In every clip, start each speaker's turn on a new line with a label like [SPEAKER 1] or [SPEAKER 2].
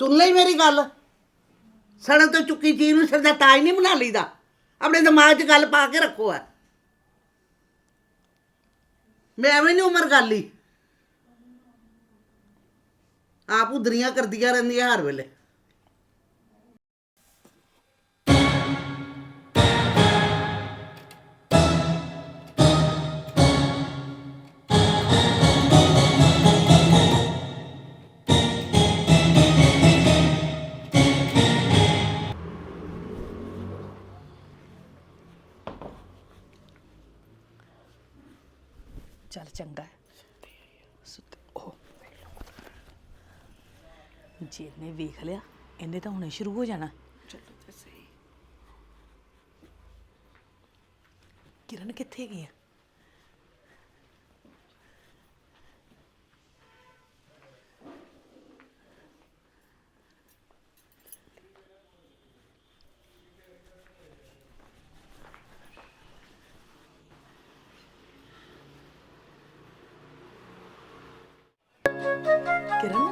[SPEAKER 1] ਸੁਣ ਲਈ ਮੇਰੀ ਗੱਲ। ਸੜਨ ਤੋਂ ਚੁੱਕੀ ਚੀਜ਼ ਨੂੰ ਸਿਰ ਦਾ ਤਾਜ ਨਹੀਂ ਬਣਾ ਲਈਦਾ। ਆਪਣੇ ਦਿਮਾਗ 'ਚ ਗੱਲ ਪਾ ਕੇ ਰੱਖੋ ਆ। ਮੈਂ ਐਵੇਂ ਨਹੀਂ ਉਮਰ ਗੱਲ ਹੀ ਆਪ ਉਧਰੀਆਂ ਕਰਦੀਆਂ ਰਹਿੰਦੀਆਂ ਹਰ ਵੇਲੇ।
[SPEAKER 2] ਚੱਲ ਚੰਗਾ ਹੈ। ਸੁੱਤੇ ਉਹ ਜੇ ਇਹਨੇ ਵੇਖ ਲਿਆ ਇਹਨੇ ਤਾਂ ਹੁਣੇ ਸ਼ੁਰੂ ਹੋ ਜਾਣਾ। ਚਲੋ ਤੇ ਸਹੀ। ਕਿਰਨ ਕਿੱਥੇ ਗਈ ਆ? ਕਿਰਨ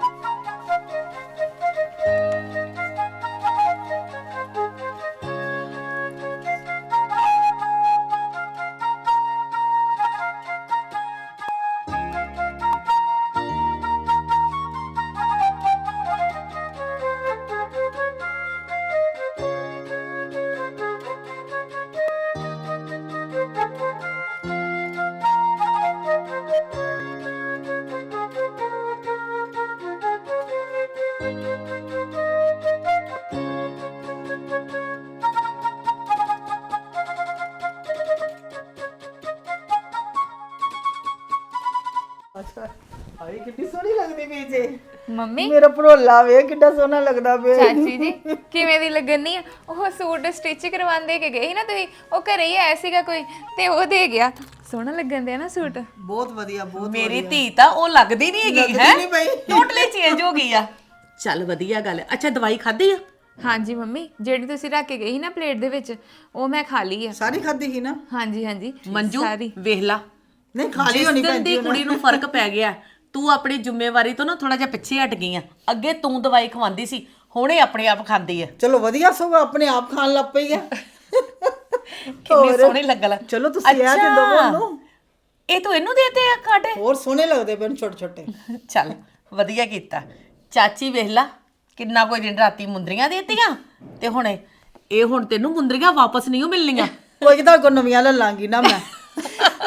[SPEAKER 3] ਮੰਮੀ?
[SPEAKER 4] ਮੇਰਾ ਭਰੋਲਾ ਵੇ ਕਿੰਨਾ ਸੋਹਣਾ ਲੱਗਦਾ ਪਿਆ
[SPEAKER 3] ਚਾਚੀ ਜੀ ਕਿਵੇਂ ਦੀ ਲੱਗਣੀ ਆ? ਉਹ ਸੂਟ ਸਟਿਚ ਕਰਵਾਉਂਦੇ ਕੇ ਗਏ ਸੀ ਨਾ ਤੁਸੀਂ? ਉਹ ਘਰੇ ਹੀ ਆਇਆ ਸੀਗਾ ਕੋਈ ਤੇ ਉਹ ਦੇ ਗਿਆ। ਸੋਹਣਾ ਲੱਗਣ ਦਿਆ ਨਾ ਸੂਟ?
[SPEAKER 4] ਬਹੁਤ ਵਧੀਆ ਬਹੁਤ
[SPEAKER 2] ਮੇਰੀ ਧੀ ਤਾਂ ਉਹ ਲੱਗਦੀ ਨਹੀਂ ਹੈਗੀ ਹੈ?
[SPEAKER 4] ਪਈ।
[SPEAKER 2] ਟੋਟਲੀ ਚੇਂਜ ਹੋ ਗਈ ਆ। ਚੱਲ ਵਧੀਆ ਗੱਲ ਹੈ। ਅੱਛਾ ਦਵਾਈ ਖਾਧੀ ਆ?
[SPEAKER 3] ਹਾਂਜੀ ਮੰਮੀ ਜਿਹੜੀ ਤੁਸੀਂ ਰੱਖ ਕੇ ਗਈ ਸੀ ਨਾ ਪਲੇਟ ਦੇ ਵਿੱਚ ਉਹ ਮੈਂ ਖਾ ਲਈ ਆ।
[SPEAKER 4] ਸਾਰੀ ਖਾਦੀ ਸੀ ਨਾ?
[SPEAKER 3] ਹਾਂਜੀ ਹਾਂਜੀ
[SPEAKER 2] ਮੰਜੂ
[SPEAKER 3] ਸਾਰੀ।
[SPEAKER 2] ਵੇਖ ਲਾ।
[SPEAKER 4] ਨਹੀਂ ਖਾਲੀ
[SPEAKER 2] ਜਿਸ
[SPEAKER 4] ਹੋਣੀ ਪੈਂਦੀ
[SPEAKER 2] ਦੀ ਕੁੜੀ ਨੂੰ ਫ਼ਰਕ ਪੈ ਗਿਆ ਤੂੰ ਆਪਣੀ ਜ਼ਿੰਮੇਵਾਰੀ ਤੋਂ ਨਾ ਥੋੜਾ ਜਿਹਾ ਪਿੱਛੇ ਹਟ ਗਈ ਆ। ਅੱਗੇ ਤੂੰ ਦਵਾਈ ਖਵਾਉਂਦੀ ਸੀ ਹੁਣੇ ਆਪਣੇ ਆਪ ਖਾਂਦੀ ਆ।
[SPEAKER 4] ਚਲੋ ਵਧੀਆ ਸਗੋਂ ਆਪਣੇ ਆਪ ਖਾਣ ਲੱਗ ਪਈ ਆ।
[SPEAKER 2] ਕਿੰਨੀ ਸੋਹਣੀ ਲੱਗਲ
[SPEAKER 4] ਚਲੋ ਤੁਸੀਂ ਆ ਕੇ ਦੋ ਉਹਨੂੰ
[SPEAKER 2] ਇਹ ਤੂੰ ਇਹਨੂੰ ਦੇਤੇ ਆ ਕਾਟੇ?
[SPEAKER 4] ਹੋਰ ਸੋਹਣੇ ਲੱਗਦੇ ਪਏ ਨੇ ਛੋਟੇ ਛੋਟੇ।
[SPEAKER 2] ਚੱਲ ਵਧੀਆ ਕੀਤਾ। ਚਾਚੀ ਵੇਖ ਲਾ ਕਿੰਨਾ ਕੋਈ ਦਿਨ ਰਾਤੀ ਮੁੰਦਰੀਆਂ ਦੇਤੀਆਂ। ਤੇ ਹੁਣ ਇਹ- ਹੁਣ ਤੈਨੂੰ ਮੁੰਦਰੀਆਂ ਵਾਪਸ ਨਹੀਂ ਓ ਮਿਲਣੀਆਂ।
[SPEAKER 4] ਕੋਈ ਤਾਂ ਕੋ ਨਵੀਆਂ ਲੈ ਲਾਂਗੀ ਨਾ ਮੈਂ।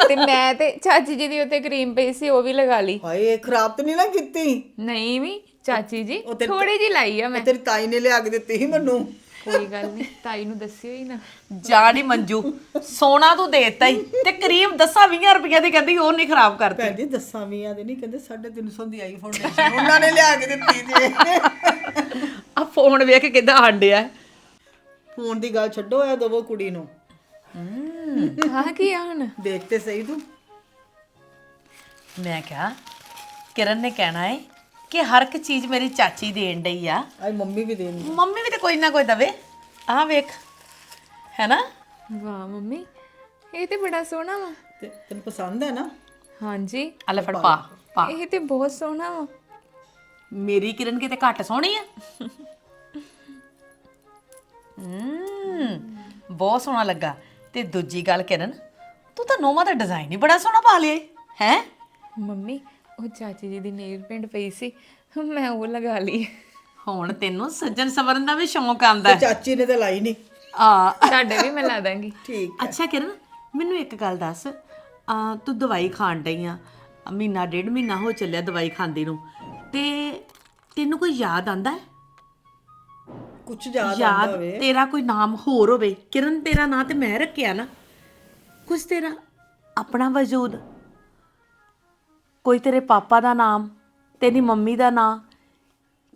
[SPEAKER 3] ਤੇ ਮੈਂ ਤੇ ਚਾਚੀ ਜੀ ਦੀ ਉੱਤੇ ਕਰੀਮ ਪਈ ਸੀ ਉਹ ਵੀ ਲਗਾ ਲਈ।
[SPEAKER 4] ਹਾਏ ਇਹ ਖਰਾਬ ਤੇ ਨਹੀਂ ਨਾ ਕੀਤੀ?
[SPEAKER 3] ਨਹੀਂ ਵੀ ਚਾਚੀ ਜੀ
[SPEAKER 4] ਉਹ
[SPEAKER 3] ਥੋੜੀ ਜੀ ਲਾਈ ਆ ਮੈਂ।
[SPEAKER 4] ਉਹ ਤੇਰੀ ਤਾਈ ਨੇ ਲਿਆ ਕੇ ਦਿੱਤੀ ਸੀ ਮੈਨੂੰ।
[SPEAKER 3] ਕੋਈ ਗੱਲ ਨਹੀਂ ਤਾਈ ਨੂੰ ਦੱਸਿਓ ਹੀ ਨਾ।
[SPEAKER 2] ਜਾ ਨੀ ਮੰਜੂ ਸੋਨਾ ਤੂੰ ਦੇਤਾ ਹੀ ਤੇ ਕਰੀਬ 10 20 ਰੁਪਏ ਦੀ ਕਹਿੰਦੀ ਉਹ ਨਹੀਂ ਖਰਾਬ ਕਰਦੀ
[SPEAKER 4] ਭੈਣ ਜੀ ਦੱਸਾਂ ਵੀਆਂ ਦੇ ਨਹੀਂ ਕਹਿੰਦੇ 350 ਦੀ ਆਈ ਫਾਊਂਡੇਸ਼ਨ ਉਹਨਾਂ ਨੇ ਲਿਆ ਕੇ ਦਿੱਤੀ ਜੇ।
[SPEAKER 2] ਆ ਫੋਨ ਵੇਖ ਕਿਦਾਂ ਆਂਡਿਆ।
[SPEAKER 4] ਫੋਨ ਦੀ ਗੱਲ ਛੱਡੋ ਆ ਦਵੋ ਕੁੜੀ ਨੂੰ।
[SPEAKER 3] ਆਹ ਕੀ ਆ ਹੁਣ?
[SPEAKER 4] ਦੇਖ ਤੇ ਸਹੀ ਤੂੰ।
[SPEAKER 2] ਮੈਂ ਕਿਹਾ ਕਿਰਨ ਨੇ ਕਹਿਣਾ ਹੈ ਕਿ ਹਰ ਇੱਕ ਚੀਜ਼ ਮੇਰੀ ਚਾਚੀ ਦੇਣ ਡਈ ਆ।
[SPEAKER 4] ਆਈ ਮੰਮੀ ਵੀ ਦੇਣੀ
[SPEAKER 2] ਮੰਮੀ ਵੀ ਤੇ ਕੋਈ ਨਾ ਕੋਈ ਦਵੇ। ਆਹ ਵੇਖ ਹੈ ਨਾ?
[SPEAKER 3] ਵਾਹ ਮੰਮੀ ਇਹ ਤੇ ਬੜਾ ਸੋਹਣਾ ਵਾ।
[SPEAKER 4] ਤੇ ਤੈਨੂੰ ਪਸੰਦ ਹੈ ਨਾ?
[SPEAKER 3] ਹਾਂਜੀ।
[SPEAKER 2] ਆ ਲੈ ਫੜ ਪਾ। ਪਾ
[SPEAKER 3] ਇਹ ਤੇ ਬਹੁਤ ਸੋਹਣਾ ਵਾ।
[SPEAKER 2] ਮੇਰੀ ਕਿਰਨ ਕਿਤੇ ਘੱਟ ਸੋਹਣੀ ਆ? ਹੂੰ ਬਹੁਤ ਸੋਹਣਾ ਲੱਗਾ। ਤੇ ਦੂਜੀ ਗੱਲ ਕਿਰਨ ਤੂੰ ਤਾਂ ਨੋਵਾ ਦਾ ਡਿਜ਼ਾਈਨ ਹੀ ਬੜਾ ਸੋਹਣਾ ਪਾ ਲਿਆ ਹੈ?
[SPEAKER 3] ਮੰਮੀ ਉਹ ਚਾਚੀ ਜੀ ਦੀ ਨੇਲ ਪੈਂਟ ਪਈ ਸੀ ਮੈਂ ਉਹ ਲਗਾ ਲਈ।
[SPEAKER 2] ਹੁਣ ਤੈਨੂੰ ਸੱਜਣ ਸਵਰਨ ਦਾ ਵੀ ਸ਼ੌਂਕ ਆਂਦਾ
[SPEAKER 4] ਤੇ ਚਾਚੀ ਨੇ ਤੇ ਲਾਈ ਨਹੀਂ
[SPEAKER 2] ਆ।
[SPEAKER 3] ਤੁਹਾਡੇ ਵੀ ਮੈਂ ਲਾ ਦਾਂਗੀ।
[SPEAKER 4] ਠੀਕ
[SPEAKER 2] ਅੱਛਾ ਕਿਰਨ ਮੈਨੂੰ ਇੱਕ ਗੱਲ ਦੱਸ ਆ ਤੂੰ ਦਵਾਈ ਖਾਣ ਡਈ ਆ ਮਹੀਨਾ ਡੇਢ ਮਹੀਨਾ ਹੋ ਚੱਲਿਆ ਦਵਾਈ ਖਾਂਦੀ ਨੂੰ ਤੇ ਤੈਨੂੰ ਕੋਈ ਯਾਦ ਆਂਦਾ ਹੈ?
[SPEAKER 4] ਕੁਝ ਯਾਦ ਆਉਂਦਾ
[SPEAKER 2] ਯਾਦ
[SPEAKER 4] ਹੋਵੇ।
[SPEAKER 2] ਤੇਰਾ ਕੋਈ ਨਾਮ ਹੋਰ ਹੋਵੇ। ਕਿਰਨ ਤੇਰਾ ਨਾਂ ਤੇ ਮੈਂ ਰੱਖਿਆ ਨਾ। ਕੁਝ ਤੇਰਾ ਆਪਣਾ ਵਜੂਦ। ਕੋਈ ਤੇਰੇ ਪਾਪਾ ਦਾ ਨਾਮ ਤੇਰੀ ਮੰਮੀ ਦਾ ਨਾਮ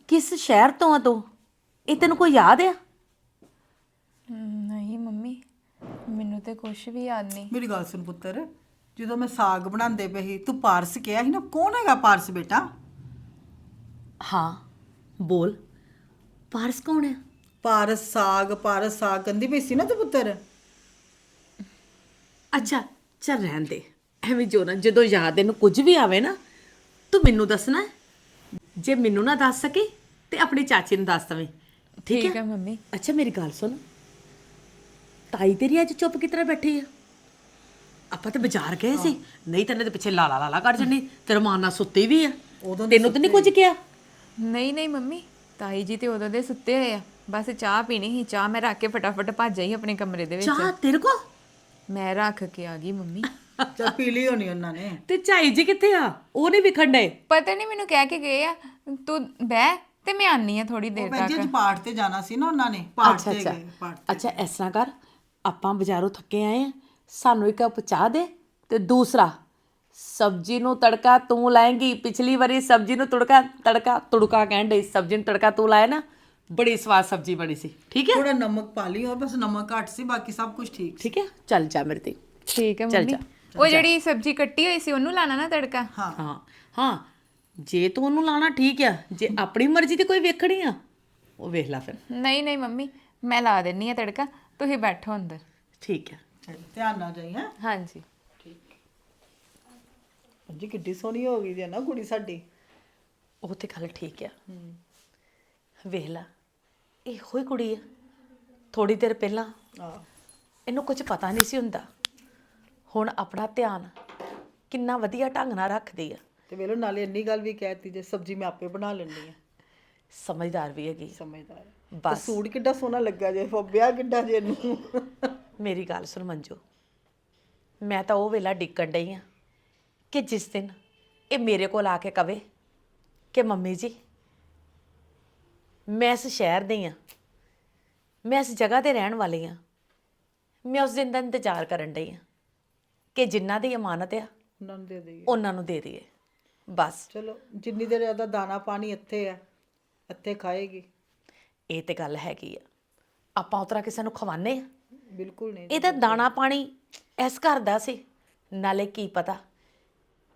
[SPEAKER 2] ਕਿਸ ਸ਼ਹਿਰ ਤੋਂ ਆ ਤੂੰ? ਇਹ ਤੈਨੂੰ ਕੋਈ ਯਾਦ ਆ?
[SPEAKER 3] ਨਹੀਂ ਮੰਮੀ ਮੈਨੂੰ ਤੇ ਕੁਝ ਵੀ ਯਾਦ ਨਹੀਂ।
[SPEAKER 4] ਮੇਰੀ ਗੱਲ ਸੁਣ ਪੁੱਤਰ ਜਦੋਂ ਮੈਂ ਸਾਗ ਬਣਾਉਂਦੇ ਪਈ ਸੀ ਤੂੰ ਪਾਰਸ ਕਿਹਾ ਸੀ ਨਾ ਕੌਣ ਹੈਗਾ ਪਾਰਸ ਬੇਟਾ?
[SPEAKER 2] ਹਾਂ ਬੋਲ। ਪਾਰਸ ਕੌਣ ਹੈ?
[SPEAKER 4] ਪਾਰਸ ਸਾਗ ਪਾਰਸ ਸਾਗ। ਕਹਿੰਦੀ ਪਈ ਸੀ ਨਾ ਤੂੰ ਪੁੱਤਰ।
[SPEAKER 2] ਅੱਛਾ ਚੱਲ ਰਹਿਣ ਦੇ। ਐਵੇਂ ਜੋ ਨਾ ਜਦੋਂ ਯਾਦ ਇਹਨੂੰ ਕੁਝ ਵੀ ਆਵੇ ਨਾ ਤੂੰ ਮੈਨੂੰ ਦੱਸਣਾ ਹੈ। ਜੇ ਮੈਨੂੰ ਨਾ ਦੱਸ ਸਕੇ ਤੇ ਆਪਣੀ ਚਾਚੀ ਨੂੰ ਦੱਸ ਦਵੇਂ। ਠੀਕ ਹੈ?
[SPEAKER 3] ਮੰਮੀ।
[SPEAKER 2] ਅੱਛਾ ਮੇਰੀ ਗੱਲ ਸੁਣ। ਤਾਈ ਤੇਰੀ ਅੱਜ ਚੁੱਪ ਕਿਤਰਾ ਬੈਠੀ ਆ? ਆਪਾਂ ਤਾਂ ਬਾਜ਼ਾਰ ਗਏ ਸੀ। ਨਹੀਂ ਤਾਂ ਇਹਨੇ ਪਿੱਛੇ ਲਾਲਾ ਲਾਲਾ ਕਰ ਜੰਨੀ। ਤੇਰਾ ਮਾਂ ਨਾਲ ਸੁੱਤੀ ਵੀ ਆ। ਤੈਨੂੰ ਤਾਂ ਨਹੀਂ ਕੁਝ ਕਿਹਾ?
[SPEAKER 3] ਨਹੀਂ ਨਹੀਂ ਮੰਮੀ। ਤਾਈ ਜੀ ਤੇ ਉਦੋਂ ਦੇ ਸੁੱਤੇ ਹੋਏ ਆ। ਬਸ ਚਾਹ ਪੀਣੀ ਸੀ। ਚਾਹ ਮੈਂ ਰੱਖ ਕੇ ਫਟਾਫਟ ਭੱਜ ਆਈ ਆਪਣੇ ਕਮਰੇ ਦੇ ਵਿੱਚ।
[SPEAKER 2] ਚਾਹ ਤੇਰੇ ਕੋ
[SPEAKER 3] ਮੈਂ ਰੱਖ ਕੇ ਆ ਗਈ ਮੰਮੀ।
[SPEAKER 4] ਚਾ ਪੀ ਲਈ ਹੋਣੀ ਉਹਨਾਂ ਨੇ।
[SPEAKER 2] ਤੇ ਝਾਈ ਜੀ ਕਿੱਥੇ ਆ? ਉਹ ਨਹੀਂ ਵਿਖਣ ਡਏ।
[SPEAKER 3] ਪਤਾ ਨਹੀਂ ਮੈਨੂੰ ਕਹਿ ਕੇ ਗਏ ਆ। ਤੂੰ ਬਹਿ ਤੇ ਮੈਂ ਆਨੀ ਆ ਥੋੜੀ ਦੇਰ
[SPEAKER 4] ਭੈਣ ਜੀ
[SPEAKER 3] ਤੱਕ।
[SPEAKER 4] ਪਾਠ ਤੇ ਜਾਣਾ ਸੀ ਨਾ ਉਹਨਾਂ ਨੇ। ਪਾਠ
[SPEAKER 2] ਅੱਛਾ
[SPEAKER 4] ਤੇ
[SPEAKER 2] ਅੱਛਾ।
[SPEAKER 4] ਗਏ ਪਾਠ
[SPEAKER 2] ਅੱਛਾ ਇਸ ਤਰ੍ਹਾਂ ਕਰ। ਆਪਾਂ ਬਾਜ਼ਾਰੋਂ ਥੱਕੇ ਆਏ ਆ। ਸਾਨੂੰ ਇੱਕ ਕੱਪ ਚਾਹ ਦੇ ਤੇ ਦੂਸਰਾ ਸਬਜ਼ੀ ਨੂੰ ਤੜਕਾ ਤੂੰ ਲਾਏਂਗੀ ਪਿਛਲੀ ਵਾਰੀ ਸਬਜ਼ੀ ਨੂੰ ਤੜਕਾ ਤੜਕਾ ਤੁੜਕਾ ਕਹਿਣ ਡਈ ਸਬਜ਼ੀ ਨੂੰ ਤੜਕਾ ਤੂੰ ਲਾਇਆ ਨਾ ਬੜੀ ਸਵਾਦ ਸਬਜ਼ੀ ਬਣੀ ਸੀ ਠੀਕ ਹੈ?
[SPEAKER 4] ਥੋੜਾ ਨਮਕ ਪਾ ਲਈ ਹੋਰ ਬਸ ਨਮਕ ਘੱਟ ਸੀ ਬਾਕੀ ਸਭ ਕੁਝ ਠੀਕ ਸੀ।
[SPEAKER 2] ਠੀਕ ਹੈ? ਚੱਲ ਜਾ ਮੇਰੇ ਤੇ।
[SPEAKER 3] ਠੀਕ ਹੈ
[SPEAKER 2] ਚੱਲ
[SPEAKER 3] ਮੰਮੀ।
[SPEAKER 2] ਜਾ,
[SPEAKER 3] ਉਹ ਜਿਹੜੀ ਸਬਜ਼ੀ ਕੱਟੀ ਹੋਈ ਸੀ ਉਹਨੂੰ ਲਾਣਾ ਨਾ ਤੜਕਾ?
[SPEAKER 4] ਹਾਂ।
[SPEAKER 2] ਹਾਂ ਹਾਂ। ਜੇ ਤੂੰ ਉਹਨੂੰ ਲਾਣਾ ਠੀਕ ਆ। ਜੇ ਆਪਣੀ ਮਰਜ਼ੀ ਤੇ ਕੋਈ ਵੇਖਣੀ ਆ ਉਹ ਵੇਖ ਲੈ ਫਿਰ।
[SPEAKER 3] ਨਹੀਂ ਨਹੀਂ ਮੰਮੀ ਮੈਂ ਲਾ ਦਿੰਨੀ ਆ ਤੜਕਾ ਤੁਸੀਂ ਬੈਠੋ ਅੰਦਰ।
[SPEAKER 2] ਠੀਕ ਹੈ।
[SPEAKER 4] ਚਲੋ, ਧਿਆਨ ਨਾਲ ਜਾਈ ਹੈ?
[SPEAKER 3] ਹਾਂਜੀ।
[SPEAKER 4] ਜੀ ਕਿੱਡੀ ਸੋਹਣੀ ਹੋ ਗਈ ਜੇ ਨਾ ਕੁੜੀ ਸਾਡੀ।
[SPEAKER 2] ਉਹ ਤੇ ਗੱਲ ਠੀਕ ਆ। ਵੇਖ ਲੈ ਇਹੋ ਹੀ ਕੁੜੀ ਆ ਥੋੜੀ ਦੇਰ ਪਹਿਲਾਂ।
[SPEAKER 4] ਆ
[SPEAKER 2] ਇਹਨੂੰ ਕੁਝ ਪਤਾ ਨਹੀਂ ਸੀ ਹੁੰਦਾ। ਹੁਣ ਆਪਣਾ ਧਿਆਨ ਕਿੰਨਾ ਵਧੀਆ ਢੰਗ ਨਾਲ ਰੱਖਦੀ ਆ।
[SPEAKER 4] ਤੇ ਵੇਲੋ ਨਾਲੇ ਇੰਨੀ ਗੱਲ ਵੀ ਕਹਿਤੀ ਜੇ ਸਬਜ਼ੀ ਮੈਂ ਆਪੇ ਬਣਾ ਲੈਣੀ ਆ।
[SPEAKER 2] ਸਮਝਦਾਰ ਵੀ ਹੈਗੀ
[SPEAKER 4] ਸਮਝਦਾਰ
[SPEAKER 2] ਬਸ।
[SPEAKER 4] ਸੂਟ ਕਿੱਡਾ ਸੋਹਣਾ ਲੱਗਾ ਜੇ ਫੱਬਿਆ ਕਿੱਡਾ ਜੇ ਇਹਨੂੰ।
[SPEAKER 2] ਮੇਰੀ ਗੱਲ ਸੁਣ ਮੰਜੂ ਮੈਂ ਤਾਂ ਉਹ ਵੇਲਾ ਡਿੱਕਣ ਡਈ ਆ। ਕਿ ਜਿਸ ਦਿਨ ਇਹ ਮੇਰੇ ਕੋਲ ਆ ਕੇ ਕਵੇ ਕਿ ਮੰਮੀ ਜੀ ਮੈਂ ਇਸ ਸ਼ਹਿਰ ਦੀ ਆ ਮੈਂ ਇਸ ਜਗ੍ਹਾ ਤੇ ਰਹਿਣ ਵਾਲੀ ਆ ਮੈਂ ਉਸ ਦਿਨ ਦਾ ਇੰਤਜ਼ਾਰ ਕਰਨ ਡਈ ਆ ਕਿ ਜਿਨ੍ਹਾਂ ਦੀ ਅਮਾਨਤ ਆ
[SPEAKER 4] ਉਹਨਾਂ ਨੂੰ ਦੇ ਦੇਈਏ।
[SPEAKER 2] ਉਹਨਾਂ ਨੂੰ ਦੇ ਦਈਏ। ਬਸ।
[SPEAKER 4] ਚਲੋ ਜਿੰਨੀ ਦੇਰ ਇਹਦਾ ਦਾਣਾ ਪਾਣੀ ਇੱਥੇ ਆ ਇੱਥੇ ਖਾਏਗੀ।
[SPEAKER 2] ਇਹ ਤੇ ਗੱਲ ਹੈਗੀ ਆ। ਆਪਾਂ ਉਤਰਾ ਕਿਸੇ ਨੂੰ ਖਵਾਨੇ ਆ
[SPEAKER 4] ਬਿਲਕੁਲ ਨਹੀਂ
[SPEAKER 2] ਇਹਦਾ ਦਾਣਾ ਪਾਣੀ ਇਸ ਘਰ ਦਾ ਸੀ। ਨਾਲੇ ਕੀ ਪਤਾ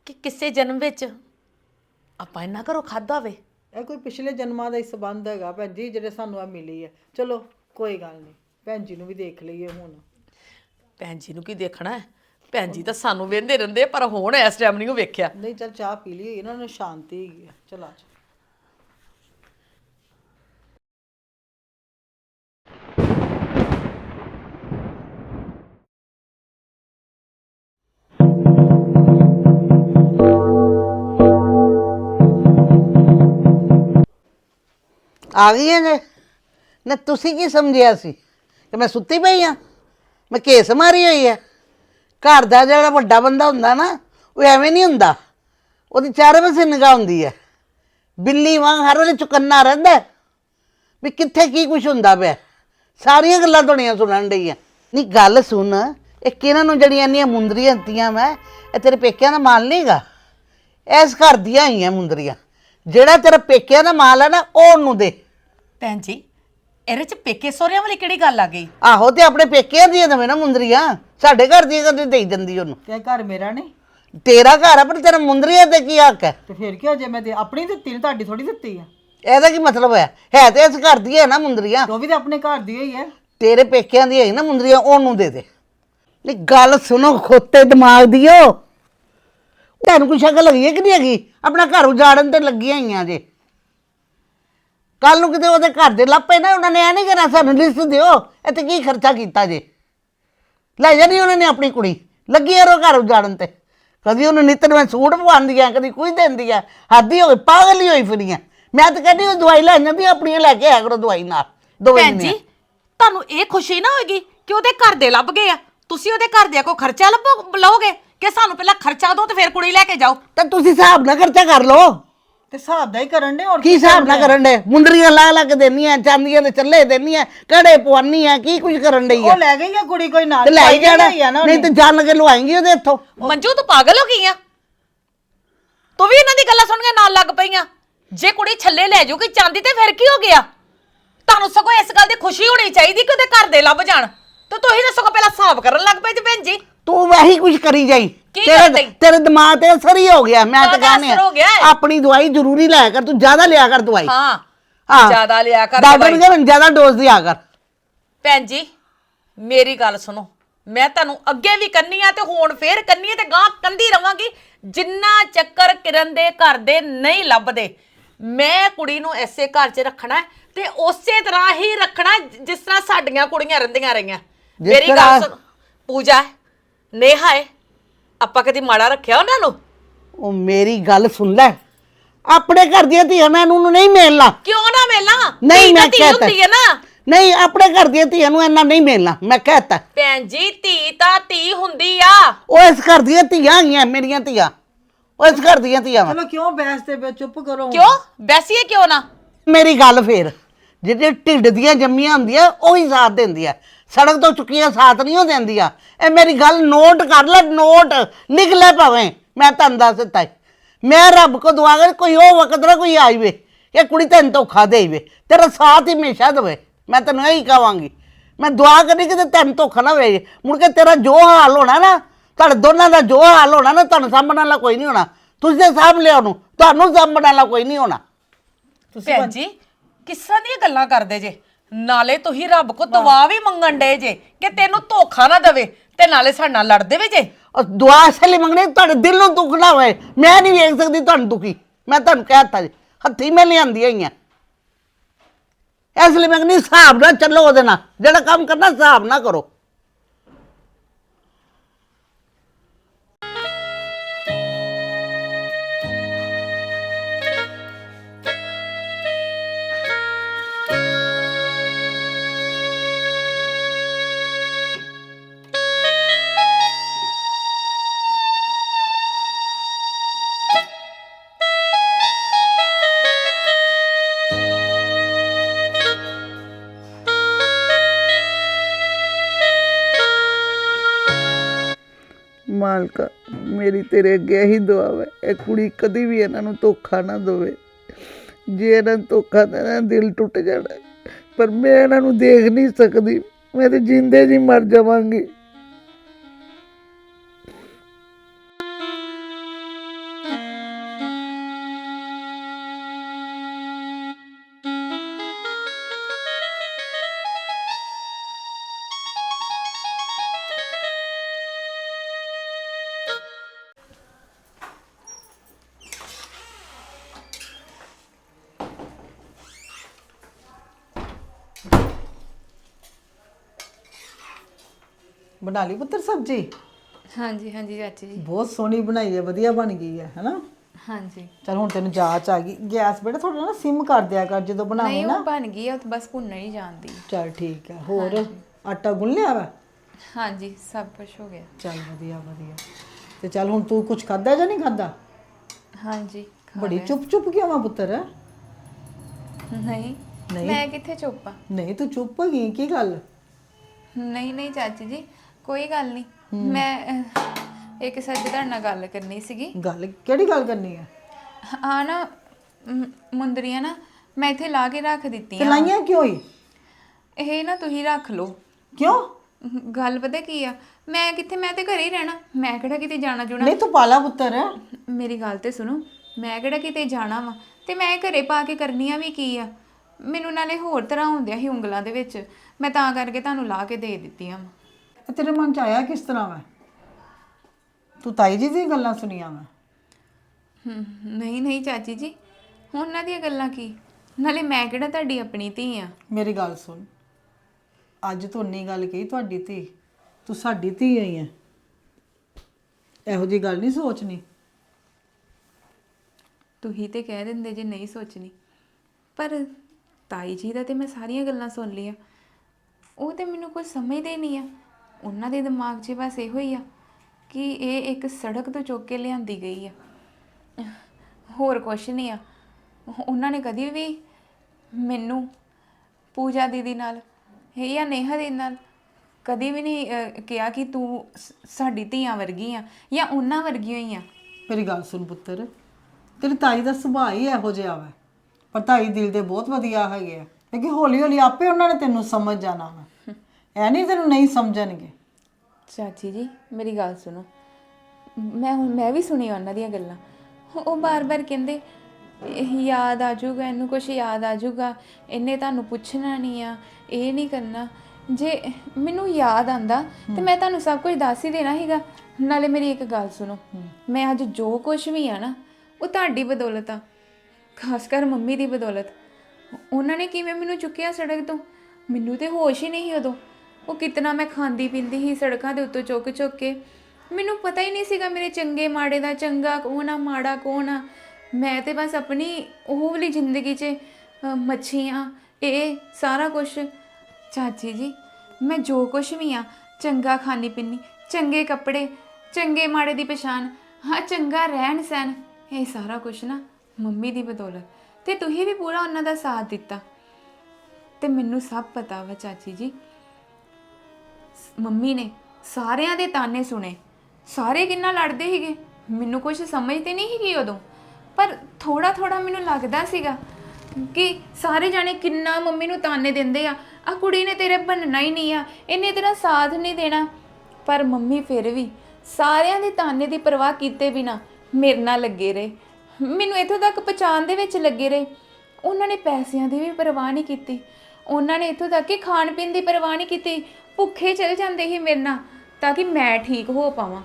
[SPEAKER 2] ਕਿ ਕਿਸੇ ਜਨਮ ਵਿੱਚ ਆਪਾਂ ਇਹਨਾਂ ਘਰੋਂ ਖਾਦਾ ਹੋਵੇ
[SPEAKER 4] ਇਹ ਕੋਈ ਪਿਛਲੇ ਜਨਮਾਂ ਦਾ ਹੀ ਸੰਬੰਧ ਹੈਗਾ ਭੈਣ ਜੀ ਜਿਹੜੇ ਸਾਨੂੰ ਆ ਮਿਲੀ ਹੈ ਚਲੋ ਕੋਈ ਗੱਲ ਨਹੀਂ। ਭੈਣ ਜੀ ਨੂੰ ਵੀ ਦੇਖ ਲਈਏ ਹੁਣ।
[SPEAKER 2] ਭੈਣ ਜੀ ਨੂੰ ਕੀ ਦੇਖਣਾ ਹੈ? ਭੈਣ ਜੀ ਤਾਂ ਸਾਨੂੰ ਵੇਂਦੇ ਰਹਿੰਦੇ ਪਰ ਹੁਣ ਇਸ ਟਾਈਮ ਨਹੀਂ ਉਹ ਵੇਖਿਆ।
[SPEAKER 4] ਨਹੀਂ ਚਲ ਚਾਹ ਪੀ ਲਈ ਇਹਨਾਂ ਨੂੰ ਸ਼ਾਂਤੀ ਹੈਗੀ ਆ। ਚਲ ਆ ਜਾ
[SPEAKER 1] ਆ ਗਈਆਂ ਜੇ। ਨਾ ਤੁਸੀਂ ਕੀ ਸਮਝਿਆ ਸੀ ਕਿ ਮੈਂ ਸੁੱਤੀ ਪਈ ਆ ਮੈਂ ਕੇਸ ਮਾਰੀ ਹੋਈ ਆ ਘਰ ਦਾ ਜਿਹੜਾ ਵੱਡਾ ਬੰਦਾ ਹੁੰਦਾ ਨਾ, ਉਹ ਐਵੇਂ ਨਹੀਂ ਹੁੰਦਾ। ਉਹਦੀ ਚਾਰੇ ਪਾਸੇ ਨਿਗਾਹ ਹੁੰਦੀ ਹੈ। ਬਿੱਲੀ ਵਾਂਗ ਹਰ ਵੇਲੇ ਚੁਕੰਨਾ ਰਹਿੰਦਾ ਵੀ ਕਿੱਥੇ ਕੀ ਕੁਝ ਹੁੰਦਾ ਪਿਆ। ਸਾਰੀਆਂ ਗੱਲਾਂ ਤੁਹਾਡੀਆਂ ਸੁਣਨ ਡਈਆਂ ਨਹੀਂ ਗੱਲ ਸੁਣ। ਇਹ ਕਿਹਨਾਂ ਨੂੰ ਜਿਹੜੀਆਂ ਇੰਨੀਆਂ ਮੁੰਦਰੀਆਂ ਦਿੱਤੀਆਂ ਮੈਂ? ਇਹ ਤੇਰੇ ਪੇਕਿਆਂ ਦਾ ਮਾਲ ਨਹੀਂਗਾ ਇਸ ਘਰ ਦੀਆਂ ਹੀ ਆ ਮੁੰਦਰੀਆਂ। ਜਿਹੜਾ ਤੇਰੇ ਪੇਕਿਆਂ ਦਾ ਮਾਲ ਹੈ ਨਾ ਉਹ ਉਹਨੂੰ ਦੇ।
[SPEAKER 2] ਭੈਣ ਜੀ ਇਹਦੇ ਚ ਪੇਕੇ ਸੋਹਰਿਆਂ ਵਾਲੀ ਕਿਹੜੀ ਗੱਲ ਆ ਗਈ?
[SPEAKER 1] ਆਹੋ ਤੇ ਆਪਣੇ ਪੇਕਿਆਂ ਦੀਆਂ ਦਵੇਂ ਨਾ ਮੁੰਦਰੀਆਂ। ਸਾਡੇ ਘਰ ਦੀਆਂ ਕਦੇ ਦੇਈ ਜਾਂਦੀ ਉਹਨੂੰ।
[SPEAKER 4] ਤੇ ਘਰ ਮੇਰਾ ਨਹੀਂ।
[SPEAKER 1] ਤੇਰਾ ਘਰ ਆ ਪਰ ਤੇਰਾ ਮੁੰਦਰੀਆਂ ਤੇ ਕੀ ਹੱਕ ਹੈ?
[SPEAKER 4] ਤੇ ਫਿਰ ਕੀ ਹੋ ਜੇ ਮੈਂ ਤੇ ਆਪਣੀ ਦਿੱਤੀ ਨਹੀਂ ਤੁਹਾਡੀ ਥੋੜੀ ਦਿੱਤੀ ਆ।
[SPEAKER 1] ਇਹਦਾ ਕੀ ਮਤਲਬ ਹੈ? ਹੈ ਤੇ ਇਸ ਘਰ ਦੀ ਹੈ ਨਾ ਮੁੰਦਰੀਆਂ।
[SPEAKER 4] ਤੇ ਉਹ ਵੀ ਤੇ ਆਪਣੇ ਘਰ ਦੀ ਹੋਈ ਹੈ
[SPEAKER 1] ਤੇਰੇ ਪੇਕਿਆਂ ਦੀ ਹੈ ਨਾ ਮੁੰਦਰੀਆਂ ਉਹਨੂੰ ਦੇ ਦੇ। ਨਹੀਂ ਗੱਲ ਸੁਣੋ ਖੋਤੇ ਦਿਮਾਗ ਦੀਓ ਤੁਹਾਨੂੰ ਕੋਈ ਸ਼ਕਲ ਹੈਗੀ ਹੈ ਕਿ ਨਹੀਂ ਹੈਗੀ? ਆਪਣਾ ਘਰ ਉਜਾੜਨ ਤੇ ਲੱਗੀਆਂ ਹੋਈਆਂ ਜੇ। ਕੱਲ ਨੂੰ ਕਿਤੇ ਉਹਦੇ ਘਰ ਦੇ ਲੱਪੇ ਨਾ ਉਹਨਾਂ ਨੇ ਐ ਨਹੀਂ ਕਰਾ ਸਾਨੂੰ ਲਿਸਟ ਦਿਓ ਇੱਥੇ ਕੀ ਖਰਚਾ ਕੀਤਾ ਜੇ। ਲੈ ਜਾਣੀ ਉਹਨਾਂ ਨੇ ਆਪਣੀ ਕੁੜੀ ਲੱਗੀ ਯਾਰੋ ਘਰ ਉਜਾੜਨ ਤੇ। ਕਦੀ ਉਹਨੂੰ ਨਿੱਤਰ ਮੈਂ ਸੂਟ ਪਵਾਉਂਦੀ ਆ ਕਦੀ ਕੁਝ ਦਿੰਦੀ ਆ। ਹੱਦੀ ਹੋਈ ਪਾਗਲ ਹੀ ਹੋਈ ਫਿਰੀਆਂ ਮੈਂ ਤਾਂ ਕਹਿੰਦੀ ਉਹ ਦਵਾਈ ਲੈ ਜਾਂਦੀ ਆਪਣੀਆਂ ਲੈ ਕੇ ਆਇਆ ਕਰੋ ਦਵਾਈ ਨਾਲ ਦੋਵੇਂ
[SPEAKER 2] ਭੈਣ ਜੀ ਤੁਹਾਨੂੰ ਇਹ ਖੁਸ਼ੀ ਨਾ ਹੋਏਗੀ ਕਿ ਉਹਦੇ ਘਰ ਦੇ ਲੱਭ ਗਏ ਆ। ਤੁਸੀਂ ਉਹਦੇ ਘਰ ਦੇ ਕੋ ਖਰਚਾ ਲੱਭੋ ਲਓਗੇ ਕਿ ਸਾਨੂੰ ਪਹਿਲਾਂ ਖਰਚਾ ਦਿਓ ਤੇ ਫਿਰ ਕੁੜੀ ਲੈ ਕੇ ਜਾਓ।
[SPEAKER 1] ਤਾਂ ਤੁਸੀਂ ਹਿਸਾਬ ਨਾਲ ਖਰਚਾ ਕਰ ਲਓ।
[SPEAKER 4] ਤੇ ਹਿਸਾਬ ਦਾ ਹੀ ਕਰਨ ਦੇ ਹੋਰ
[SPEAKER 1] ਕੀ ਹਿਸਾਬ ਨਾਲ ਕਰਨ ਦੇ ਮੁੰਦਰੀਆਂ ਲਾ ਲਾ ਕੇ ਦੇਣੀਆਂ ਚਾਂਦੀਆਂ ਦੇ ਚੱਲੇ ਦੇਣੀਆਂ ਕੜੇ ਪਵਾਨੀਆਂ ਕੀ ਕੁਝ ਕਰਨ ਡਈ ਆ?
[SPEAKER 4] ਉਹ ਲੈ ਗਈ ਆ ਕੁੜੀ ਕੋਈ ਨਾਲ
[SPEAKER 1] ਤੇ ਲੈ ਹੀ ਜਾਣਾ।
[SPEAKER 4] ਲਈ ਆ ਨਾ
[SPEAKER 1] ਨਹੀਂ ਤੇ ਜਾਣ ਕੇ ਲਵਾਏਂਗੀ ਉਹਦੇ ਇੱਥੋਂ
[SPEAKER 2] ਮੰਜੂ ਤੂੰ ਪਾਗਲ ਹੋ ਗਈ ਆ। ਤੂੰ ਵੀ ਇਹਨਾਂ ਦੀ ਗੱਲਾਂ ਸੁਣ ਕੇ ਨਾਲ ਲੱਗ ਪਈਆਂ। ਜੇ ਕੁੜੀ ਛੱਲੇ ਲੈ ਜਾਊਗੀ ਚਾਂਦੀ ਤੇ ਫਿਰ ਕੀ ਹੋ ਗਿਆ? ਤੁਹਾਨੂੰ ਸਗੋਂ ਇਸ ਗੱਲ ਦੀ ਖੁਸ਼ੀ ਹੋਣੀ ਚਾਹੀਦੀ ਕਿ ਉਹਦੇ ਘਰ ਦੇ ਲੱਭ ਜਾਣ। ਤੇ ਤੁਸੀਂ ਤਾਂ ਸਗੋਂ ਪਹਿਲਾਂ ਹਿਸਾਬ ਕਰਨ ਲੱਗ ਪਏ ਜੀ ਭੈਣ ਜੀ।
[SPEAKER 1] ਤੂੰ ਵੈਹੀ ਕੁਝ ਕਰੀ ਜਾਈ।
[SPEAKER 2] ਕੀ
[SPEAKER 1] ਤੇਰੇ
[SPEAKER 2] ਕਰਦੀ?
[SPEAKER 1] ਤੇਰੇ ਦਿਮਾਗ ਤੇ ਅਸਰ ਹੀ ਹੋ ਗਿਆ ਮੈਂ ਤਾਂ
[SPEAKER 2] ਕਾਹਦਾ
[SPEAKER 1] ਕਹਿੰਦੀ
[SPEAKER 2] ਅਸਰ ਹੋ ਗਿਆ ਹੈ?
[SPEAKER 1] ਆਪਣੀ ਦਵਾਈ ਜ਼ਰੂਰੀ ਲਿਆ ਕਰ ਤੂੰ ਜ਼ਿਆਦਾ ਲਿਆ ਕਰ ਦਵਾਈ।
[SPEAKER 2] ਹਾਂ
[SPEAKER 1] ਹਾਂ।
[SPEAKER 2] ਜ਼ਿਆਦਾ ਲਿਆ ਕਰ
[SPEAKER 1] ਡਾਕਟਰ
[SPEAKER 2] ਦਵਾਈ।
[SPEAKER 1] ਨੇ ਕਿਹਾ ਮੈਨੂੰ ਜ਼ਿਆਦਾ ਡੋਜ਼ ਦਿਆ ਕਰ।
[SPEAKER 2] ਭੈਣ ਜੀ ਮੇਰੀ ਗੱਲ ਸੁਣੋ। ਮੈਂ ਤੁਹਾਨੂੰ ਅੱਗੇ ਵੀ ਕੰਨੀ ਆ ਤੇ ਹੁਣ ਫੇਰ ਕੰਨੀ ਆ ਤੇ ਗਾਂ ਕੰਦੀ ਰਵਾਂਗੀ। ਜਿੰਨਾ ਚੱਕਰ ਕਿਰਨ ਦੇ ਘਰ ਦੇ ਨਹੀਂ ਲੱਭਦੇ ਮੈਂ ਕੁੜੀ ਨੂੰ ਐਸੇ ਘਰ 'ਚ ਰੱਖਣਾ ਹੈ ਤੇ ਉਸੇ ਤਰ੍ਹਾਂ ਹੀ ਰੱਖਣਾ ਹੈ ਜਿਸ ਤਰ੍ਹਾਂ ਸਾਡੀਆਂ ਕੁੜੀਆਂ ਰਹਿੰਦੀਆਂ ਰਹੀਆਂ।
[SPEAKER 1] ਜਿਸ
[SPEAKER 2] ਮੇਰੀ ਗੱਲ
[SPEAKER 1] ਤਰ੍ਹਾਂ-
[SPEAKER 2] ਸੁਣ। ਪੂਜਾ ਨੇਹਾ ਹੈ ਆਪਾਂ ਕਦੀ ਮਾੜਾ ਰੱਖਿਆ ਉਹਨਾਂ ਨੂੰ?
[SPEAKER 1] ਉਹ ਮੇਰੀ ਗੱਲ ਸੁਣ ਲੈ। ਆਪਣੇ ਘਰ ਦੀਆਂ ਧੀਆਂ ਮੈਂ ਇਹਨੂੰ ਨਹੀਂ ਮਿਲਣਾ।
[SPEAKER 2] ਕਿਉਂ ਨਾ ਮਿਲਾਂ
[SPEAKER 1] ਨਹੀਂ ਮੈਂ
[SPEAKER 2] ਧੀ
[SPEAKER 1] ਕਹਤਾ।
[SPEAKER 2] ਹੁੰਦੀ ਹੈ ਨਾ।
[SPEAKER 1] ਨਹੀਂ ਆਪਣੇ ਘਰ ਦੀਆਂ ਧੀਆਂ ਨੂੰ ਇੰਨਾ ਨਹੀਂ ਮਿਲਣਾ ਮੈਂ ਕਹਤਾ।
[SPEAKER 2] ਭੈਣ ਜੀ ਧੀ ਤਾਂ ਧੀ ਹੁੰਦੀ ਆ।
[SPEAKER 1] ਉਹ ਇਸ ਘਰ ਦੀਆਂ ਧੀਆਂ ਹੈਗੀਆਂ ਮੇਰੀਆਂ ਧੀਆਂ। ਉਹ ਇਸ ਘਰ ਦੀਆਂ ਧੀਆਂ ਵਾਂ।
[SPEAKER 4] ਚਲੋ ਕਿਉਂ ਬਹਿਸ ਤੇ ਪਏ ਚੁੱਪ ਕਰੋ ਹੁਣ।
[SPEAKER 2] ਕਿਉਂ? ਬੈਸੀਏ ਕਿਉਂ ਨਾ?
[SPEAKER 1] ਮੇਰੀ ਗੱਲ ਫੇਰ ਜਿਹੜੇ ਢਿੱਡ ਦੀਆਂ ਜੰਮੀਆਂ ਹੁੰਦੀਆਂ ਉਹ ਹੀ ਸਾਥ ਦਿੰਦੀਆਂ। ਸੜਕ ਤੋਂ ਚੁੱਕੀਆਂ ਸਾਥ ਨਹੀਂ ਹੋ ਦਿੰਦੀਆਂ। ਇਹ ਮੇਰੀ ਗੱਲ ਨੋਟ ਕਰ ਲੈ ਨੋਟ ਲਿਖ ਲੈ ਭਾਵੇਂ। ਮੈਂ ਤੁਹਾਨੂੰ ਦੱਸ ਦਿੱਤਾ ਈ। ਮੈਂ ਰੱਬ ਕੋ ਦੁਆ ਕਰ, ਕੋਈ ਉਹ ਵਕਤ ਨਾ ਕੋਈ ਆਈਵੇ ਇਹ ਕੁੜੀ ਤੈਨੂੰ ਧੋਖਾ ਦੇਵੇ ਤੇਰਾ ਸਾਥ ਹੀ ਹਮੇਸ਼ਾ ਦੇਵੇ। ਮੈਂ ਤੈਨੂੰ ਇਹੀ ਕਹਾਂਗੀ। ਮੈਂ ਦੁਆ ਕਰੀ ਕਿ ਤੈਨੂੰ ਧੋਖਾ ਨਾ ਹੋਵੇ, ਮੁੜ ਕੇ ਤੇਰਾ ਜੋ ਹਾਲ ਹੋਣਾ ਨਾ, ਤੁਹਾਡੇ ਦੋਨਾਂ ਦਾ ਜੋ ਹਾਲ ਹੋਣਾ ਨਾ ਤੁਹਾਨੂੰ ਸਾਂਭਣ ਵਾਲਾ ਕੋਈ ਨਹੀਂ ਹੋਣਾ। ਤੁਸੀਂ ਤੇ ਸਾਂਭ ਲਿਆ ਉਹਨੂੰ, ਤੁਹਾਨੂੰ ਸਾਂਭਣ ਵਾਲਾ ਕੋਈ ਨਹੀਂ ਹੋਣਾ।
[SPEAKER 2] ਭੈਣ ਜੀ, ਕਿਸ ਤਰ੍ਹਾਂ ਦੀਆਂ ਗੱਲਾਂ ਕਰਦੇ ਜੇ? ਨਾਲੇ ਤੁਸੀਂ ਰੱਬ ਕੋ ਦਵਾ ਵੀ ਮੰਗਣ ਡੇ ਜੇ ਕਿ ਤੈਨੂੰ ਧੋਖਾ ਨਾ ਦੇਵੇ ਤੇ ਨਾਲੇ ਸਾਡੇ ਨਾਲ ਲੜਦੇ ਵੀ ਜੇ।
[SPEAKER 1] ਔਰ ਦੁਆ ਇਸ ਲਈ ਮੰਗਣੀ ਤੁਹਾਡੇ ਦਿਲ ਨੂੰ ਦੁੱਖ ਨਾ ਹੋਏ। ਮੈਂ ਨਹੀਂ ਵੇਖ ਸਕਦੀ ਤੁਹਾਨੂੰ ਦੁਖੀ। ਮੈਂ ਤੁਹਾਨੂੰ ਕਹਿ ਦਿੱਤਾ ਜੀ। ਹੱਥੀ ਮੈਂ ਲਿਆਂਦੀ ਹੋਈਆਂ ਇਸ ਲਈ ਮੰਗਣੀ ਹਿਸਾਬ ਨਾਲ ਚੱਲੋ ਉਹਦੇ ਨਾਲ। ਜਿਹੜਾ ਕੰਮ ਕਰਨਾ ਹਿਸਾਬ ਨਾਲ ਕਰੋ। ਮਾਲਕਾ, ਮੇਰੀ ਤੇਰੇ ਅੱਗੇ ਹੀ ਦੁਆ ਹੈ ਇਹ ਕੁੜੀ ਕਦੀ ਵੀ ਇਹਨਾਂ ਨੂੰ ਧੋਖਾ ਨਾ ਦੇਵੇ। ਜੇ ਇਹਨਾਂ ਨੂੰ ਧੋਖਾ ਦੇਣਾ ਦਿਲ ਟੁੱਟ ਜਾਣਾ। ਪਰ ਮੈਂ ਇਹਨਾਂ ਨੂੰ ਦੇਖ ਨਹੀਂ ਸਕਦੀ, ਮੈਂ ਤੇ ਜਿੰਦੇ ਜੀ ਮਰ ਜਾਵਾਂਗੀ।
[SPEAKER 4] ਬਣਾ ਲਈ ਪੁੱਤਰ ਸਬਜੀ?
[SPEAKER 3] ਹਾਂਜੀ ਹਾਂਜੀ ਚਾਚੀ ਜੀ।
[SPEAKER 4] ਬਹੁਤ ਸੋਹਣੀ ਬਣਾਈ ਹੈ ਵਧੀਆ ਬਣ ਗਈ ਹੈ ਹੈਨਾ?
[SPEAKER 3] ਹਾਂਜੀ।
[SPEAKER 4] ਚਲ ਹੁਣ ਤੈਨੂੰ ਜਾਚ ਆ ਗਈ। ਗੈਸ ਬੇਟਾ ਥੋੜਾ ਨਾ ਸਿਮ ਕਰ ਦਿਆ ਕਰ ਜਦੋਂ ਬਣਾਵੇਂ
[SPEAKER 3] ਨਹੀਂ
[SPEAKER 4] ਨਾ।
[SPEAKER 3] ਉਹ ਬਣ ਗਈ ਆ ਉਹ ਤਾਂ ਬਸ ਭੁੰਨਣ ਹੀ ਜਾਂਦੀ
[SPEAKER 4] ਚਲ ਠੀਕ ਹੈ ਹੋਰ? ਆਟਾ ਗੁੰਨ ਲਿਆ ਵਾ?
[SPEAKER 3] ਹਾਂਜੀ ਸਭ ਕੁਝ ਹੋ ਗਿਆ।
[SPEAKER 4] ਚਲ ਵਧੀਆ ਵਧੀਆ। ਤੇ ਚਲ ਹੁਣ ਤੂੰ ਕੁਝ ਖਾਦਾ ਜਾਂ ਨਹੀਂ ਖਾਦਾ
[SPEAKER 3] ਹਾਂਜੀ ਖਾ
[SPEAKER 4] ਬੜੀ
[SPEAKER 3] ਲਿਆ।
[SPEAKER 4] ਚੁੱਪ ਚੁੱਪ ਕਿਉਂ ਆ ਪੁੱਤਰ?
[SPEAKER 3] ਨਹੀਂ
[SPEAKER 4] ਨਹੀਂ।
[SPEAKER 3] ਮੈਂ ਕਿੱਥੇ ਚੁੱਪ ਆ?
[SPEAKER 4] ਨਹੀਂ ਤੂੰ ਚੁੱਪ ਹੋ ਗਈ ਕੀ ਗੱਲ?
[SPEAKER 3] ਨਹੀਂ ਨਹੀਂ ਚਾਚੀ ਜੀ ਕੋਈ ਗੱਲ ਨਹੀਂ। ਮੈਂ ਅਹ, ਇੱਕ ਸੱਚ ਤੁਹਾਡੇ ਨਾਲ ਗੱਲ ਕਰਨੀ ਸੀਗੀ।
[SPEAKER 4] ਗੱਲ ਕਿਹੜੀ ਗੱਲ ਕਰਨੀ ਹੈ?
[SPEAKER 3] ਆ ਨਾ ਮ- ਮੁੰਦਰੀਆਂ ਨਾ ਮੈਂ ਇੱਥੇ ਲਾ ਕੇ ਰੱਖ
[SPEAKER 4] ਤੇ
[SPEAKER 3] ਦਿੱਤੀਆਂ
[SPEAKER 4] ਲਾਈਆਂ ਕਿਉਂ ਹੀ
[SPEAKER 3] ਇਹ ਨਾ ਤੁਸੀਂ ਰੱਖ ਲਓ।
[SPEAKER 4] ਕਿਉਂ?
[SPEAKER 3] ਗੱਲ ਪਤਾ ਕੀ ਆ? ਮੈਂ ਕਿੱਥੇ ਮੈਂ ਤੇ ਘਰੇ ਹੀ ਰਹਿਣਾ। ਮੈਂ ਕਿਹੜਾ ਕਿਤੇ ਜਾਣਾ ਜੁਣਾ?
[SPEAKER 4] ਨਹੀਂ ਤੂੰ ਪਾਲਾ ਪੁੱਤਰ।
[SPEAKER 3] ਮੇਰੀ ਗੱਲ ਤੇ ਸੁਣੋ। ਮੈਂ ਕਿਹੜਾ ਕਿਤੇ ਜਾਣਾ ਵਾ? ਤੇ ਮੈਂ ਘਰੇ ਪਾ ਕੇ ਕਰਨੀਆਂ ਵੀ ਕੀ ਆ? ਮੈਨੂੰ ਨਾਲੇ ਹੋਰ ਤਰ੍ਹਾਂ ਹੁੰਦਿਆ ਸੀ ਉਂਗਲਾਂ ਦੇ ਵਿੱਚ। ਮੈਂ ਤਾਂ ਕਰਕੇ ਤੁਹਾਨੂੰ ਲਾ ਕੇ ਦੇ ਦਿੱਤੀਆਂ ਵਾ।
[SPEAKER 4] ਇਹ ਤੇਰੇ ਮਨ ਚ ਆਇਆ ਕਿਸ ਤਰ੍ਹਾਂ ਵਾ? ਤੂੰ ਤਾਈ ਜੀ ਦੀ ਗੱਲਾਂ ਸੁਣੀਆਂ ਵਾ?
[SPEAKER 3] ਹਮ, ਨਹੀਂ ਨਹੀਂ ਚਾਚੀ ਜੀ। ਉਹਨਾਂ ਦੀਆਂ ਗੱਲਾਂ ਕੀ? ਨਾਲੇ ਮੈਂ ਕਿਹੜਾ ਤੁਹਾਡੀ ਆਪਣੀ ਧੀ ਆ?
[SPEAKER 4] ਮੇਰੀ ਗੱਲ ਸੁਣ। ਅੱਜ ਤੂੰ ਉਨੀ ਗੱਲ ਕਹੀ ਤੁਹਾਡੀ ਧੀ। ਤੂੰ ਸਾਡੀ ਧੀ ਆਈ ਹੈ ਇਹੋ ਜੀ ਗੱਲ ਨਹੀਂ ਸੋਚਣੀ।
[SPEAKER 3] ਤੁਸੀਂ ਤੇ ਕਹਿ ਦਿੰਦੇ ਜੇ ਨਹੀਂ ਸੋਚਣੀ। ਪਰ ਤਾਈ ਜੀ ਦਾ ਤੇ ਮੈਂ ਸਾਰੀਆਂ ਗੱਲਾਂ ਸੁਣ ਲਈਆਂ। ਉਹ ਤੇ ਮੈਨੂੰ ਕੁਝ ਸਮਝਦੇ ਨਹੀਂ ਆ। ਉਹਨਾਂ ਦੇ ਦਿਮਾਗ 'ਚ ਬਸ ਇਹੋ ਹੀ ਆ ਕਿ ਇਹ ਇੱਕ ਸੜਕ ਤੋਂ ਚੁੱਕ ਕੇ ਲਿਆਂਦੀ ਗਈ ਆ। ਹੋਰ ਕੁਛ ਨਹੀਂ ਆ। ਉਹਨਾਂ ਨੇ ਕਦੀ ਵੀ ਮੈਨੂੰ, ਪੂਜਾ ਦੀਦੀ ਨਾਲ ਇਹ ਜਾਂ ਨੇਹਾ ਦੀਦੀ ਨਾਲ ਕਦੀ ਵੀ ਨਹੀਂ ਕਿਹਾ ਕਿ ਤੂੰ ਸਾਡੀ ਧੀਆਂ ਵਰਗੀ ਆ ਜਾਂ ਉਹਨਾਂ ਵਰਗੀ ਹੋਈ ਆ।
[SPEAKER 4] ਮੇਰੀ ਗੱਲ ਸੁਣ ਪੁੱਤਰ, ਤੇਰੀ ਤਾਈ ਦਾ ਸੁਭਾਅ ਹੀ ਇਹੋ ਜਿਹਾ ਵਾ। ਪਰ ਤਾਈ ਦਿਲ ਦੇ ਬਹੁਤ ਵਧੀਆ ਹੈਗੇ ਆ। ਕਿਉਂਕਿ ਹੌਲੀ ਹੌਲੀ ਆਪੇ ਉਹਨਾਂ ਨੇ ਤੈਨੂੰ ਸਮਝ ਜਾਣਾ ਵਾ। ਐ ਨਹੀਂ ਤੈਨੂੰ ਨਹੀਂ ਸਮਝਣਗੇ?
[SPEAKER 3] ਚਾਚੀ ਜੀ ਮੇਰੀ ਗੱਲ ਸੁਣੋ। ਮੈਂ ਹੁਣ ਮੈਂ ਵੀ ਸੁਣੀ ਉਹਨਾਂ ਦੀਆਂ ਗੱਲਾਂ। ਉਹ ਬਾਰ-ਬਾਰ ਕਹਿੰਦੇ ਇਹ ਯਾਦ ਆ ਜਾਊਗਾ ਇਹਨੂੰ ਕੁਝ ਯਾਦ ਆ ਜਾਊਗਾ ਇਹਨੇ ਤੁਹਾਨੂੰ ਪੁੱਛਣਾ ਨਹੀਂ ਆ ਇਹ ਨਹੀਂ ਕਰਨਾ। ਜੇ ਮੈਨੂੰ ਯਾਦ ਆਂਦਾ ਤੇ ਮੈਂ ਤੁਹਾਨੂੰ ਸਭ ਕੁਝ ਦੱਸ ਹੀ ਦੇਣਾ ਸੀਗਾ। ਨਾਲੇ ਮੇਰੀ ਇੱਕ ਗੱਲ ਸੁਣੋ ਮੈਂ ਅੱਜ ਜੋ ਕੁਝ ਵੀ ਆ ਨਾ ਉਹ ਤੁਹਾਡੀ ਬਦੌਲਤ ਆ। ਖਾਸ ਕਰ ਮੰਮੀ ਦੀ ਬਦੌਲਤ। ਉਹਨਾਂ ਨੇ ਕਿਵੇਂ ਮੈਨੂੰ ਚੁੱਕਿਆ ਸੜਕ ਤੋਂ? ਮੈਨੂੰ ਤੇ ਹੋਸ਼ ਹੀ ਨਹੀਂ ਉਦੋਂ। ਉਹ ਕਿਤਨਾ ਮੈਂ ਖਾਂਦੀ ਪੀਂਦੀ ਸੀ ਸੜਕਾਂ ਦੇ ਉੱਤੋਂ ਚੁੱਕ ਚੁੱਕ ਕੇ। ਮੈਨੂੰ ਪਤਾ ਹੀ ਨਹੀਂ ਸੀਗਾ ਮੇਰੇ ਚੰਗੇ ਮਾੜੇ ਦਾ ਚੰਗਾ ਕੌਣ ਆ, ਮਾੜਾ ਕੌਣ ਆ। ਮੈਂ ਤੇ ਬਸ ਆਪਣੀ ਉਹ ਵਾਲੀ ਜ਼ਿੰਦਗੀ 'ਚ ਮੱਛੀਆਂ ਇਹ ਸਾਰਾ ਕੁਝ ਚਾਚੀ ਜੀ, ਮੈਂ ਜੋ ਕੁਝ ਵੀ ਆ, ਚੰਗਾ ਖਾਣੀ ਪੀਣੀ ਚੰਗੇ ਕੱਪੜੇ, ਚੰਗੇ ਮਾੜੇ ਦੀ ਪਛਾਣ, ਹਾਂ, ਚੰਗਾ ਰਹਿਣ ਸਹਿਣ, ਇਹ ਸਾਰਾ ਕੁਝ ਨਾ ਮੰਮੀ ਦੀ ਬਦੌਲਤ। ਤੇ ਤੁਸੀਂ ਵੀ ਪੂਰਾ ਉਹਨਾਂ ਦਾ ਸਾਥ ਦਿੱਤਾ। ਤੇ ਮੈਨੂੰ ਸਭ ਪਤਾ ਵਾ ਚਾਚੀ ਜੀ ਮੰਮੀ ਨੇ ਸਾਰਿਆਂ ਦੇ ਤਾਨੇ ਸੁਣੇ। ਸਾਰੇ ਕਿੰਨਾ ਲੜਦੇ ਸੀਗੇ। ਮੈਨੂੰ ਕੁਝ ਸਮਝ ਤੇ ਨਹੀਂ ਸੀਗੀ ਉਦੋਂ। ਪਰ ਥੋੜਾ ਥੋੜਾ ਮੈਨੂੰ ਲੱਗਦਾ ਸੀਗਾ ਕਿ ਸਾਰੇ ਜਾਣੇ ਕਿੰਨਾ ਮੰਮੀ ਨੂੰ ਤਾਨੇ ਦਿੰਦੇ ਆ। ਆ ਕੁੜੀ ਨੇ ਤੇਰੇ ਬਣਨਾ ਹੀ ਨਹੀਂ ਆ। ਇਹਨੇ ਤੇਰਾ ਸਾਥ ਨਹੀਂ ਦੇਣਾ। ਪਰ ਮੰਮੀ ਫਿਰ ਵੀ ਸਾਰਿਆਂ ਦੇ ਤਾਨੇ ਦੀ ਪਰਵਾਹ ਕੀਤੇ ਬਿਨਾ ਮੇਰੇ ਨਾਲ ਲੱਗੇ ਰਹੇ। ਮੈਨੂੰ ਇੱਥੋਂ ਤੱਕ ਪਛਾਣ ਦੇ ਵਿੱਚ ਲੱਗੇ ਰਹੇ। ਉਹਨਾਂ ਨੇ ਪੈਸਿਆਂ ਦੀ ਵੀ ਪਰਵਾਹ ਨਹੀਂ ਕੀਤੀ। ਉਹਨਾਂ ਨੇ ਇੱਥੋਂ ਤੱਕ ਕਿ ਖਾਣ ਪੀਣ ਦੀ ਪਰਵਾਹ ਨਹੀਂ ਕੀਤੀ। ਭੁੱਖੇ ਚਲੇ ਜਾਂਦੇ ਸੀ ਮੇਰੇ ਨਾਲ, ਤਾਂ ਕਿ ਮੈਂ ਠੀਕ ਹੋ ਪਾਵਾਂ।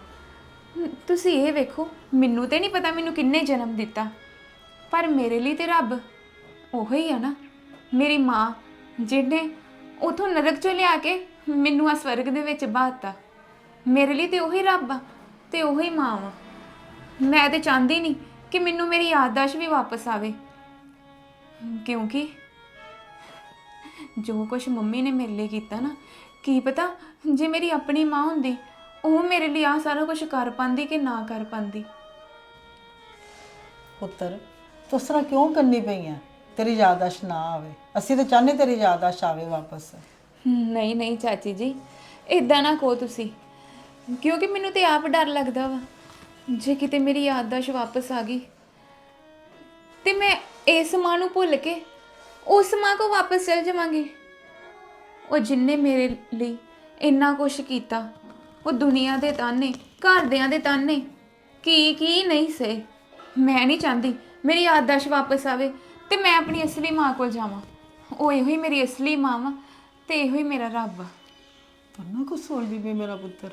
[SPEAKER 3] ਤੁਸੀਂ ਇਹ ਵੇਖੋ, ਮੈਨੂੰ ਤੇ ਨਹੀਂ ਪਤਾ ਮੈਨੂੰ ਕਿੰਨੇ ਜਨਮ ਦਿੱਤਾ। ਪਰ ਮੇਰੇ ਲਈ ਤੇ ਰੱਬ ਉਹੋ ਹੀ ਆ ਨਾ। ਮੇਰੀ ਮਾਂ, ਜਿਹਨੇ ਉਥੋਂ ਨਰਕ ਚੋਂ ਲਿਆ ਕੇ ਮੈਨੂੰ ਆ ਸਵਰਗ ਦੇ ਵਿੱਚ ਬਾਤਾ ਮੇਰੇ ਲਈ ਤੇ ਉਹੀ ਰੱਬ ਆ, ਤੇ ਉਹੀ ਮਾਂ ਵਾ। ਮੈਂ ਤੇ ਚਾਹੁੰਦੀ ਨਹੀਂ ਕਿ ਮੈਨੂੰ ਮੇਰੀ ਯਾਦਦਾਸ਼ਤ ਵੀ ਵਾਪਸ ਆਵੇ। ਕਿਉਂਕਿ ਜੋ ਕੁਝ ਮੰਮੀ ਨੇ ਮੇਰੇ ਲਈ ਕੀਤਾ ਨਾ ਕੀ ਪਤਾ ਜੇ ਮੇਰੀ ਆਪਣੀ ਮਾਂ ਹੁੰਦੀ ਉਹ ਮੇਰੇ ਲਈ ਆ ਸਾਰਾ ਕੁਝ ਕਰ ਪਾਉਂਦੀ ਕਿ ਨਾ ਕਰ ਪਾਉਂਦੀ
[SPEAKER 4] ਪੁੱਤਰ ਤੂੰ ਇਸ ਤਰ੍ਹਾਂ ਕਿਉਂ ਕਰਨੀ ਪਈ ਆ? ਤੇਰੀ ਯਾਦਾਸ਼ਤ ਨਾ ਆਵੇ। ਅਸੀਂ ਤਾਂ ਚਾਹੁੰਦੇ ਤੇਰੀ ਯਾਦਾਸ਼ਤ ਆਵੇ ਵਾਪਸ।
[SPEAKER 3] ਨਹੀਂ ਨਹੀਂ ਚਾਚੀ ਜੀ ਇਦਾਂ ਨਾ ਕਹੋ ਤੁਸੀਂ। ਕਿਉਂਕਿ ਮੈਨੂੰ ਤੇ ਆਪ ਡਰ ਲੱਗਦਾ ਵਾ ਜੇ ਕਿਤੇ ਮੇਰੀ ਯਾਦਦਾਸ਼ਤ ਵਾਪਸ ਆ ਗਈ ਤੇ ਮੈਂ ਇਸ ਮਾਂ ਨੂੰ ਭੁੱਲ ਕੇ ਉਸ ਮਾਂ ਕੋ ਵਾਪਸ ਚਲ ਜਾਵਾਂਗੀ। ਉਹ ਜਿੰਨੇ ਮੇਰੇ ਲਈ ਇੰਨਾ ਕੁਛ ਕੀਤਾ, ਉਹ ਦੁਨੀਆ ਦੇ ਤਾਨੇ, ਘਰਦਿਆਂ ਦੇ ਤਾਨੇ, ਕੀ ਕੀ ਨਹੀਂ ਸੇ। ਮੈਂ ਨਹੀਂ ਚਾਹੁੰਦੀ ਮੇਰੀ ਯਾਦਦਾਸ਼ਤ ਵਾਪਸ ਆਵੇ ਤੇ ਮੈਂ ਆਪਣੀ ਅਸਲੀ ਮਾਂ ਕੋਲ ਜਾਵਾਂ। ਉਹ ਇਹੋ ਹੀ ਮੇਰੀ ਅਸਲੀ ਮਾਂ ਵਾ ਤੇ ਇਹੋ ਹੀ ਮੇਰਾ ਰੱਬ ਆ।
[SPEAKER 4] ਤੂੰ ਨਾ ਕੁਛ ਸੋਚਦੀ ਮੇਰਾ ਪੁੱਤਰ।